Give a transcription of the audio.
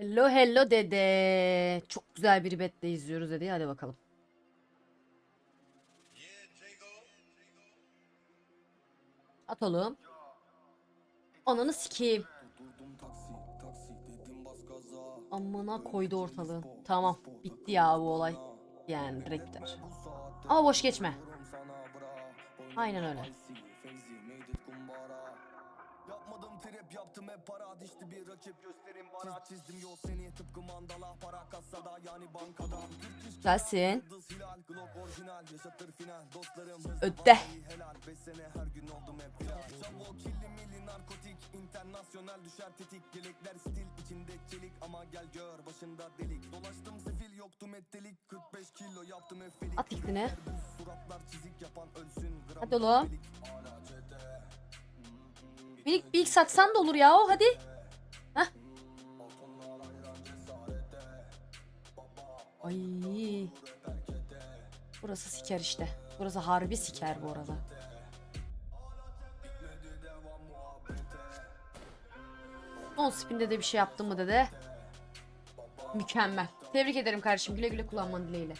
Hello hello dede. Çok güzel bir betle izliyoruz dedi. Hadi bakalım. At oğlum. Ananı sikeyim. Amına koydu ortalığı. Tamam. Bitti ya bu olay. Yani direkt biter. Ama boş geçme. Aynen öyle. Yapmadım trip yaptım hep para dişti bir rakip. Gösterin bana. Çizdim yol seni tıpkı mandala. Para kasada yani bankada milli narkotik internasyonel. Düşer tetik Yelekler stil. İçinde çelik ama gel gör başında delik. Dolaştım sefil yoktu mettelik 45 kilo yaptım hep felik. At ikini. Suratlar çizik yapan ölsün Hadi oğlum. Bir bir ilk satsan da olur ya o hadi. Heh. Ay. Burası siker işte. Burası harbi siker bu arada. Son spinde de bir şey yaptın mı dede? Mükemmel. Tebrik ederim kardeşim. Güle güle kullanman dileğiyle.